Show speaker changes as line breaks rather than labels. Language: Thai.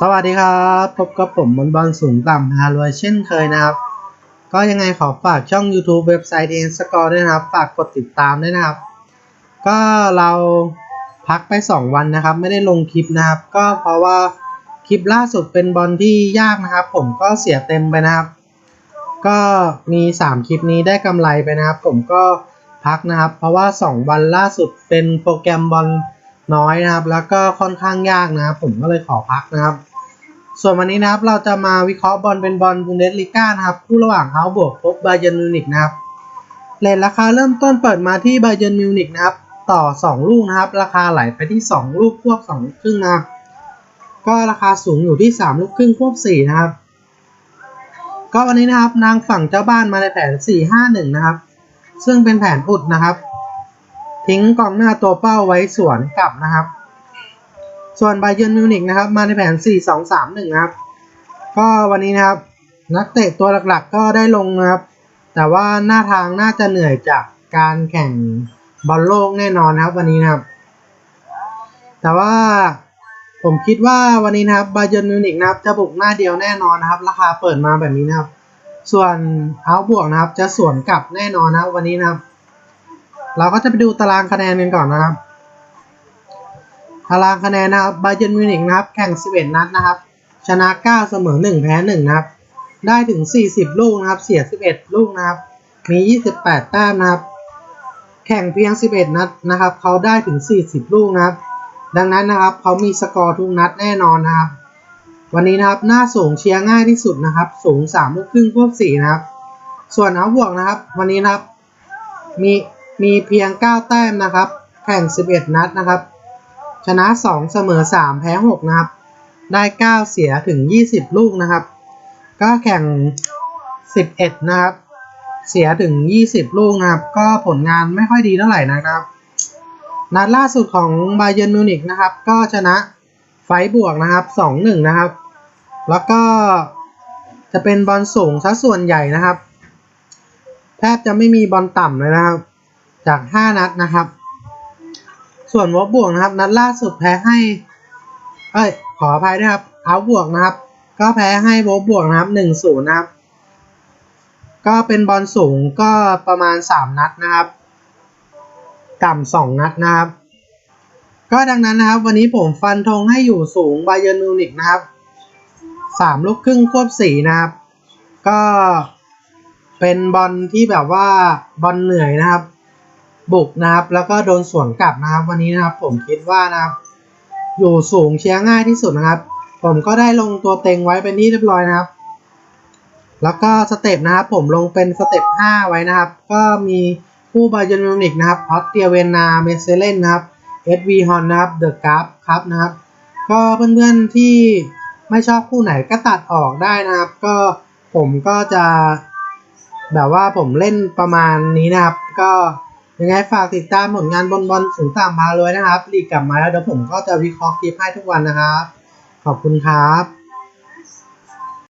สวัสดีครับ พบกับผมบอลบอลสูงต่ำพารวยเช่นเคยนะครับ ก็ยังไงขอฝากช่อง YouTube เว็บไซต์เอ็นสกอร์ด้วยนะครับ ฝากกดติดตามด้วยนะครับ ก็เราพักไป 2 วันนะครับ ไม่ได้ลงคลิปนะครับ ก็เพราะว่าคลิปล่าสุดเป็นบอลที่ยากนะครับ ผมก็เสียเต็มไปนะครับ ก็มี 3 คลิปนี้ได้กำไรไปนะครับ ผมก็พักนะครับ เพราะว่า 2 วันล่าสุดเป็นโปรแกรมบอล น้อยนะครับ แล้วก็ค่อนข้างยากนะครับผมก็เลยขอพักนะครับ ส่วนวันนี้นะครับเราจะมาวิเคราะห์บอลเป็นบอลบูนเดสลิก้านะครับคู่ระหว่างเฮาบวกพบบาเยนมิวนิกนะครับเลทราคาเริ่มต้นเปิดมาที่บาเยนมิวนิกนะครับ ต่อ 2 ลูกนะครับ ราคาไหลไปที่ 2 ลูกควบ2ลูกครึ่งนะครับก็ราคาสูงอยู่ที่ 3 ลูกครึ่งควบ4นะครับ ก็วันนี้นะครับนางฝั่งเจ้าบ้านมาในแผน 4-5-1 นะครับ ซึ่งเป็นแผนอุดนะครับ ทิ้งกองหน้าตัวเป้าไว้สวนกลับนะครับ ส่วนไบเยนมิวนิกนะครับ มาในแผน 4-2-3-1 นะครับ ก็วันนี้นะครับ นักเตะตัวหลักๆก็ได้ลงนะครับ แต่ว่าหน้าทางน่าจะเหนื่อยจากการแข่งบอลโลกแน่นอนนะครับวันนี้นะครับ แต่ว่าผมคิดว่าวันนี้นะครับไบเยนมิวนิกนะครับจะบุกหน้าเดียวแน่นอนนะครับ ราคาเปิดมาแบบนี้นะครับ ส่วนเอาบวกนะครับจะสวนกลับแน่นอนนะครับวันนี้นะครับ เราก็จะไปดูตารางคะแนนกันก่อนนะครับ ตารางคะแนนนะครับบาเยนมิวนิกนะครับ แข่ง 11 นัดนะครับ ชนะ 9 เสมอ 1 แพ้ 1 นะครับ ได้ถึง 40 ลูกนะครับ เสีย 11 ลูกนะครับ มี 28 แต้มนะครับ แข่งเพียง 11 นัดนะครับ เขาได้ถึง 40 ลูกนะครับ ดังนั้นนะครับ เขามีสกอร์ทุกนัดแน่นอนนะครับ วันนี้นะครับ หน้าสูงเชียร์ง่ายที่สุดนะครับ สูง3ลูกครึ่งควบ4นะครับ ส่วนเอาบวกนะครับ วันนี้นะครับ มี มีเพียง 9 แต้มนะครับแข่ง 11 นัดนะครับ ชนะ 2 เสมอ 3 แพ้ 6 นะครับ ได้ 9 เสียถึง 20 ลูกนะครับ ก็แข่ง 11 นะครับ เสียถึง 20 ลูกนะครับ ก็ผลงานไม่ค่อยดีเท่าไหร่นะครับ นัดล่าสุดของบาเยนมิวนิกนะครับ ก็ชนะไฟบวกนะครับ 2-1 นะครับ แล้วก็จะเป็นบอลสูงซะส่วนใหญ่นะครับ แทบจะไม่มีบอลต่ำเลยนะครับ จาก 5 นัดนะครับ ส่วนวบบวกนะครับ นัดล่าสุดแพ้ให้ เอ้ย ขออภัยด้วยครับเอาบวกนะครับ ก็แพ้ให้วบบวกนะครับหนึ่งศูนย์นะครับ ก็เป็นบอลสูงก็ประมาณสามนัดนะครับ ต่ำสองนัดนะครับ ก็ดังนั้นนะครับ วันนี้ผมฟันธงให้อยู่สูงไบเย r n นมิวนิกนะครับสามลูกครึ่งควบสี่นะครับ ก็เป็นบอลที่แบบว่าบอลเหนื่อยนะครับ บุกนะครับ แล้วก็โดนสวนกลับนะครับ วันนี้นะครับผมคิดว่านะครับ อยู่สูงเชียร์ง่ายที่สุดนะครับ ผมก็ได้ลงตัวเต็งไว้เป็นที่เรียบร้อยนะครับ แล้วก็สเต็ปนะครับผมลงเป็นสเต็ป5ไว้นะครับ ก็มีผู้บาเย r n นมิวนิกนะครับออสเตียเวนนาเมเซเลนนะครับเอสวีฮอนนะครับเดอะกราฟครับนะครับ ก็เพื่อนๆที่ไม่ชอบคู่ไหนก็ตัดออกได้นะครับ ก็ผมก็จะ แบบว่าผมเล่นประมาณนี้นะครับ ก็ ยังไงฝากติดตามผลงานบอลบอลสูงต่ำมาเลยนะครับรีกกลับมาแล้วเดี๋ยวผมก็จะวิเคราะห์คลิปให้ทุกวันนะครับ ขอบคุณครับ